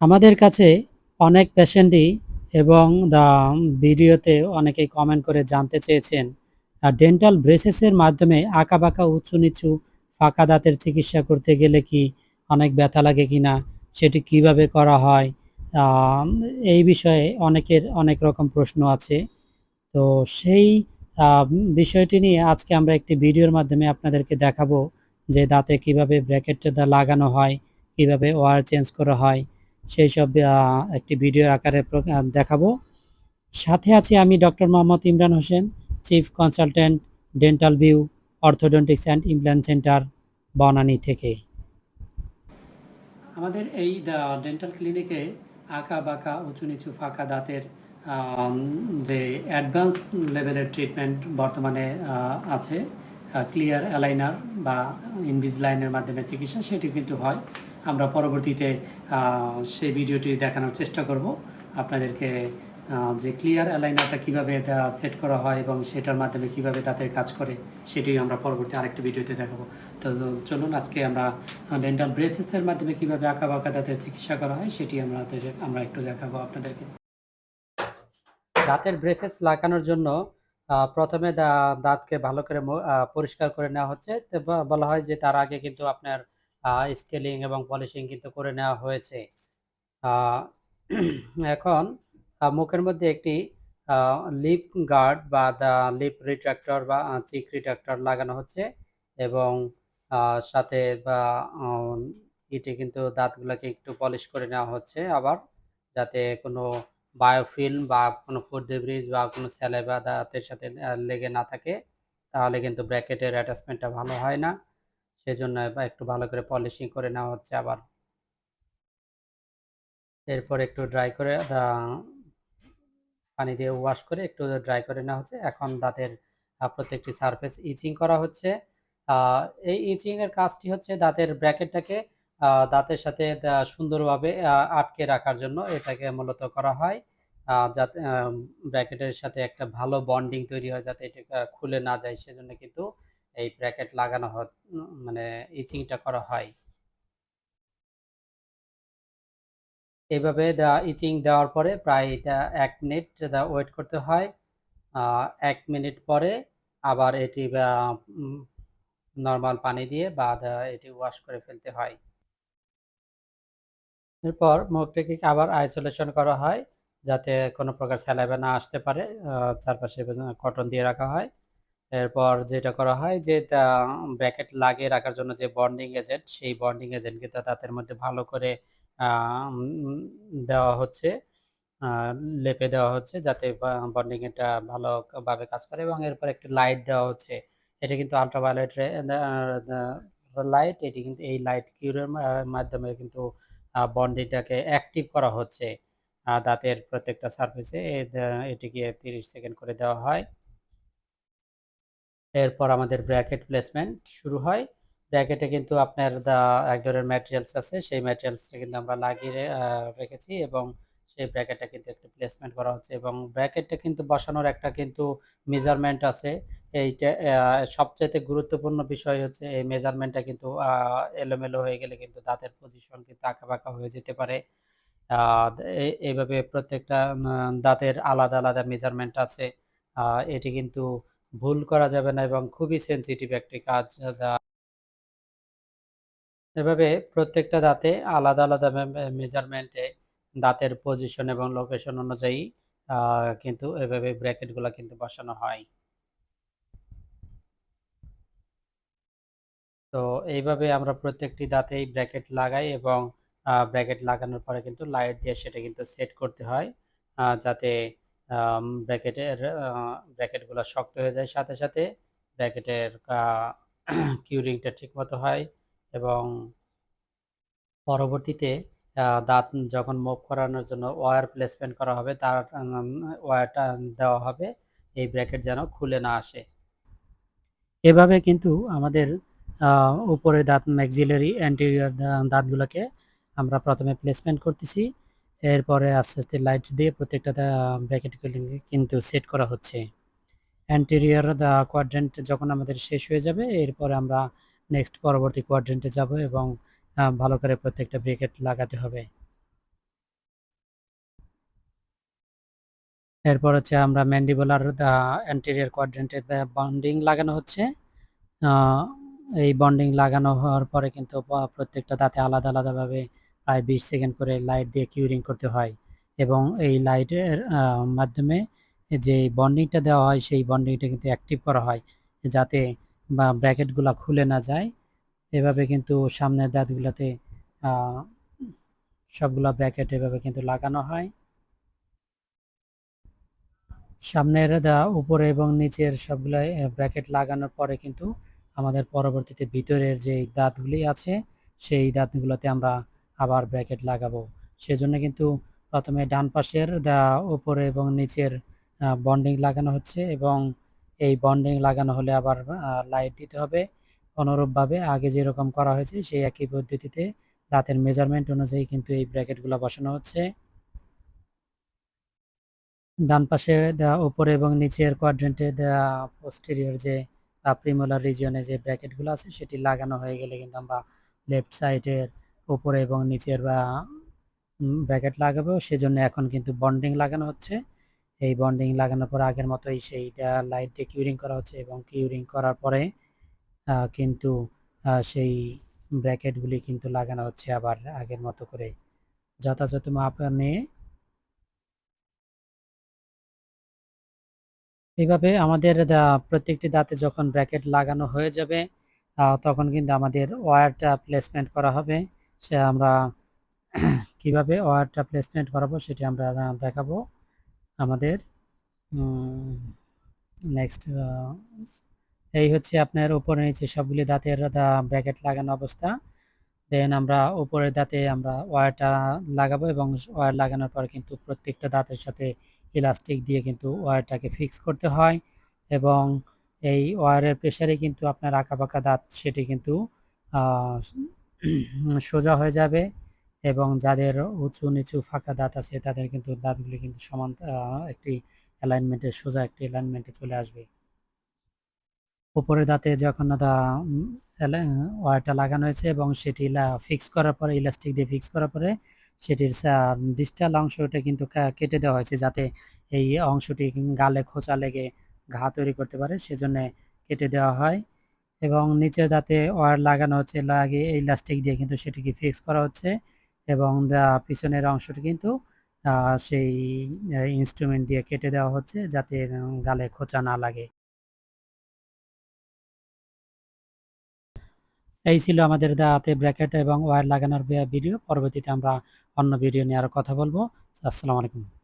আমাদের কাছে অনেক পেশেন্টই এবং দা ভিডিওতে অনেকেই কমেন্ট করে জানতে চেয়েছেন ডেন্টাল ব্রেসেসের মাধ্যমে আঁকা বাঁকা উঁচু-নিচু ফাঁকা দাঁতের চিকিৎসা করতে গেলে কি অনেক ব্যথা লাগে কি না সেটি কীভাবে করা হয়? এই বিষয়ে অনেকের অনেক রকম প্রশ্ন আছে। তো সেই বিষয়টি নিয়ে আজকে আমরা একটি ভিডিওর মাধ্যমে আপনাদেরকে দেখাবো যে দাঁতে কীভাবে ব্র্যাকেটটা লাগানো হয়, কীভাবে ওয়ার চেঞ্জ করা হয়, সেইসব সব একটি ভিডিও আকারে দেখাবো। সাথে আছি আমি doctor Mohammad Imran Hossain, chief consultant dental view, orthodontics and implant centre, Banani থেকে। আমাদের এই ডেন্টাল ক্লিনিকে আঁকা-বাঁকা, উঁচু-নিচু ফাঁকা দাঁতের যে অ্যাডভান্স লেভেলের ট্রিটমেন্ট বর্তমানে আছে। ক্লিয়ার অ্যালাইনার বা ইনভিসালাইনের মাধ্যমে চিকিৎসা সেটি কিন্তু হয়। আমরা পরবর্তীতে সেই ভিডিওটি দেখানোর চেষ্টা করব। আপনাদেরকে যে ক্লিয়ার অ্যালাইনারটা কীভাবে সেট করা হয় এবং সেটার মাধ্যমে কীভাবে দাঁতের কাজ করে সেটি আমরা পরবর্তী আরেকটি ভিডিওতে দেখাবো। তো চলুন আজকে আমরা ডেন্টাল ব্রেসেসের মাধ্যমে কীভাবে আঁকা-বাঁকা দাঁতের চিকিৎসা করা হয় সেটি আমাদের আমরা একটু দেখাবো আপনাদেরকে। দাঁতের ব্রেসেস লাগানোর জন্য আ ১ম এ দাঁতকে ভালো করে পরিষ্কার করে নেওয়া হচ্ছে। বলা হয় যে তার আগে কিন্তু আপনার স্কেলিং এবং পলিশিং কিন্তু করে নেওয়া হয়েছে। এখন মুখের মধ্যে একটি লিপ গার্ড বা দা লিপ রিট্রাক্টর বা চিক রিট্রাক্টর লাগানো হচ্ছে এবং সাথে বা এটি কিন্তু দাঁতগুলোকে একটু পলিশ করে নেওয়া হচ্ছে আবার যাতে কোনো বায়োফিল্ম বা কোনো ফুড ডেব্রিস বা কোনো স্যালাইভা দাঁতের সাথে লেগে না থাকে। তাহলে কিন্তু ব্র্যাকেটের অ্যাটাচমেন্টটা ভালো হয় না। সেজন্য বা একটু ভালো করে পলিশিং করে নেওয়া হচ্ছে আবার। এরপর একটু ড্রাই করে পানি দিয়ে ওয়াশ করে একটু ড্রাই করে নেওয়া হচ্ছে। এখন দাঁতের প্রত্যেকটি সারফেস ইচিং করা হচ্ছে। এই ইচিং এর কাজটি হচ্ছে দাঁতের ব্র্যাকেটটাকে দাঁতের সাথে সুন্দরভাবে আটকে রাখার জন্য এটাকে মূলত করা হয়। যাতে ব্র্যাকেটের সাথে একটা ভালো বন্ডিং তৈরি হয় যাতে এটা খুলে না যায় সেজন্য কিন্তু এই ব্র্যাকেট লাগানো মানে ইচিংটা করা হয়। এভাবে দা, ইচিং দেওয়ার পরে প্রায় এটা ১ মিনিট ওয়েট করতে হয়। ১ মিনিট পরে আবার এটি নর্মাল পানি দিয়ে বা এটি ওয়াশ করে ফেলতে হয়। এরপর মুখটাকে আবার আইসোলেশন করা হয়, যাতে কোনো প্রকার স্যালাইভা না আসতে পারে। চারপাশে কটন দিয়ে রাখা হয়। এরপর যেটা করা হয় যে ব্র্যাকেট লাগিয়ে রাখার জন্য যে বন্ডিং এজেন্ট, সেই বন্ডিং এজেন্ট কিন্তু দাঁতের মধ্যে ভালো করে দেওয়া হচ্ছে। লেপে দেওয়া হচ্ছে যাতে বন্ডিং এটা ভালোভাবে কাজ করে এবং এরপর একটি লাইট দেওয়া হচ্ছে। এটা কিন্তু আল্ট্রাভায়োলেট লাইট এটি কিন্তু এই লাইট কিউরের মাধ্যমে কিন্তু বন্ডিংটাকে অ্যাক্টিভ করা হচ্ছে। দাঁতের প্রত্যেকটা সার্ভিসে এটিকে ৩০ সেকেন্ড করে দেওয়া হয়। এরপর আমাদের ব্র্যাকেট প্লেসমেন্ট শুরু হয়। ব্র্যাকেটে কিন্তু আপনার দা এক ধরনের ম্যাটেরিয়ালস আছে। সেই ম্যাটেরিয়ালসটা কিন্তু আমরা লাগিয়ে রেখেছি এবং সেই ব্র্যাকেটটা কিন্তু একটু প্লেসমেন্ট করা হচ্ছে এবং ব্র্যাকেটটা কিন্তু বসানোর একটা কিন্তু মেজারমেন্ট আছে। এইটা আ সবচাইতে গুরুত্বপূর্ণ বিষয় হচ্ছে এই মেজারমেন্টটা কিন্তু এলোমেলো হয়ে গেলে কিন্তু দাঁতের পজিশন কিন্তু আঁকা-বাঁকা হয়ে যেতে পারে। এইভাবে প্রত্যেকটা দাঁতের আলাদা, আলাদা মেজারমেন্ট আছে। এটি কিন্তু ভুল করা যাবে না এবং খুবই সেন্সিটিভ একটি কাজ এভাবে প্রত্যেকটা দাঁতে আলাদা, আলাদা মেজারমেন্টে দাঁতের পজিশন এবং লোকেশন অনুযায়ী কিন্তু এভাবে ব্র্যাকেটগুলা কিন্তু বসানো হয়। তো এইভাবে আমরা প্রত্যেকটি দাঁতেই ব্র্যাকেট লাগাই এবং ব্র্যাকেট লাগানোর পরে কিন্তু লাইট দিয়ে সেটা কিন্তু সেট করতে হয়। যাতে ব্র্যাকেটের ব্র্যাকেটগুলো শক্ত হয়ে যায় সাথে, সাথে ব্র্যাকেটের কিউরিংটা ঠিকমতো হয় এবং পরবর্তীতে দাঁত যখন মুভ করানোর জন্য ওয়্যার প্লেসমেন্ট করা হবে তার আম ওয়্যারটা দেওয়া হবে এই ব্র্যাকেট যেন খুলে না আসে। এভাবে কিন্তু আমাদের আ উপরের দাঁত ম্যাক্সিলারি অ্যান্টেরিয়র দাঁতগুলোকে আমরা প্রথমে প্লেসমেন্ট করতেছি। এরপরে আস্তে আস্তে লাইট দিয়ে প্রত্যেকটা ব্র্যাকেটগুলি কিন্তু সেট করা হচ্ছে। অ্যান্টেরিয়ার কোয়াড্রেন্ট যখন আমাদের শেষ হয়ে যাবে, এরপরে আমরা নেক্সট পরবর্তী কোয়াড্রেন্টে যাব এবং ভালো করে প্রত্যেকটা ব্রেকেট লাগাতে হবে। এরপর হচ্ছে আমরা ম্যান্ডিবুলার অ্যান্টেরিয়ার কোয়াড্রেন্টে বন্ডিং লাগানো হচ্ছে। এই বন্ডিং লাগানো হওয়ার পরে কিন্তু প্রত্যেকটা দাঁতে আলাদা আলাদাভাবে প্রায় বিশ সেকেন্ড করে লাইট দিয়ে কিউরিং করতে হয় এবং এই লাইটের মাধ্যমে যে বন্ডিংটা দেওয়া হয় সেই বন্ডিংটা কিন্তু অ্যাক্টিভ করা হয় যাতে বা ব্র্যাকেটগুলো খুলে না যায়। এভাবে কিন্তু সামনের দাঁতগুলোতে সবগুলো ব্র্যাকেট এভাবে কিন্তু লাগানো হয়। সামনের উপরে এবং নিচের সবগুলো ব্র্যাকেট লাগানোর পরে কিন্তু আমাদের পরবর্তীতে ভিতরের যে দাঁতগুলি আছে সেই দাঁতগুলোতে আমরা আবার ব্র্যাকেট লাগাবো। সেজন্য কিন্তু প্রথমে ডান পাশের উপরে এবং নিচের বন্ডিং লাগানো হচ্ছে এবং এই বন্ডিং লাগানো হলে আবার লাইট দিতে হবে। অনুরূপভাবে আগে যেরকম করা হয়েছে সেই একই পদ্ধতিতে দাঁতের মেজারমেন্ট অনুযায়ী কিন্তু এই ব্র্যাকেটগুলো বসানো হচ্ছে। ডান পাশে উপরে এবং নিচের কোয়াড্রেন্টে পোস্টেরিয়র যে প্রিমোলার রিজিয়নে যে ব্র্যাকেটগুলো আছে সেটি লাগানো হয়ে গেলে কিন্তু আমরা লেফট সাইডের উপরে এবং নিচের বা ব্র্যাকেট লাগাবো, সেজন্য এখন কিন্তু বন্ডিং লাগানো হচ্ছে। এই বন্ডিং লাগানোর পর আগের মতোই সেইটা লাইট দিয়ে কিউরিং করা হচ্ছে এবং কিউরিং করার পরে কিন্তু সেই ব্র্যাকেটগুলি কিন্তু লাগানো হচ্ছে আবার আগের মতো করে। যথাযথ মাপ নিয়ে এইভাবে আমাদের প্রত্যেকটি দাঁতে যখন ব্র্যাকেট লাগানো হয়ে যাবে তখন কিন্তু আমাদের ওয়্যারটা প্লেসমেন্ট করা হবে। সে আমরা কীভাবে ওয়্যারটা প্লেসমেন্ট করাবো সেটি আমরা দেখাবো আমাদের। নেক্সট এই হচ্ছে আপনার উপরে নিচে সবগুলি দাঁতের ব্র্যাকেট লাগানো অবস্থা। দেন আমরা উপরের দাঁতে আমরা ওয়্যারটা লাগাবো এবং ওয়ার লাগানোর পর কিন্তু প্রত্যেকটা দাঁতের সাথে ইলাস্টিক দিয়ে কিন্তু ওয়্যারটাকে ফিক্স করতে হয় এবং এই ওয়্যারের প্রেশারে কিন্তু আপনার আঁকাবাঁকা দাঁত সেটি কিন্তু সোজা হয়ে যাবে এবং যাদের উঁচু নিচু ফাঁকা দাঁত আছে, তাদের কিন্তু দাঁতগুলি কিন্তু সমান একটি অ্যালাইনমেন্টে সোজা একটি অ্যালাইনমেন্টে চলে আসবে। উপরের দাঁতে যখন দা ওয়্যারটা লাগানো হয়েছে এবং সেটি ফিক্স করার পরে ইলাস্টিক দিয়ে ফিক্স করার পরে, সেটির ডিস্টাল অংশটা কিন্তু কেটে দেওয়া হয়েছে যাতে এই অংশটি গালে খোঁচা লেগে ঘা তৈরি করতে পারে, সেজন্য কেটে দেওয়া হয়। এবং নিচের দাঁতে ওয়্যার লাগানো হচ্ছে লাগিয়ে এই ইলাস্টিক দিয়ে কিন্তু সেটিকে ফিক্স করা হচ্ছে এবং পিছনের অংশটি কিন্তু সেই ইনস্ট্রুমেন্ট দিয়ে কেটে দেওয়া হচ্ছে যাতে গালে খোঁচা না লাগে। এই ছিল আমাদের দাঁতে ব্র্যাকেট এবং ওয়ার লাগানোর ভিডিও। পরবর্তীতে আমরা অন্য ভিডিও নিয়ে আরও কথা বলব। আসসালামু আলাইকুম।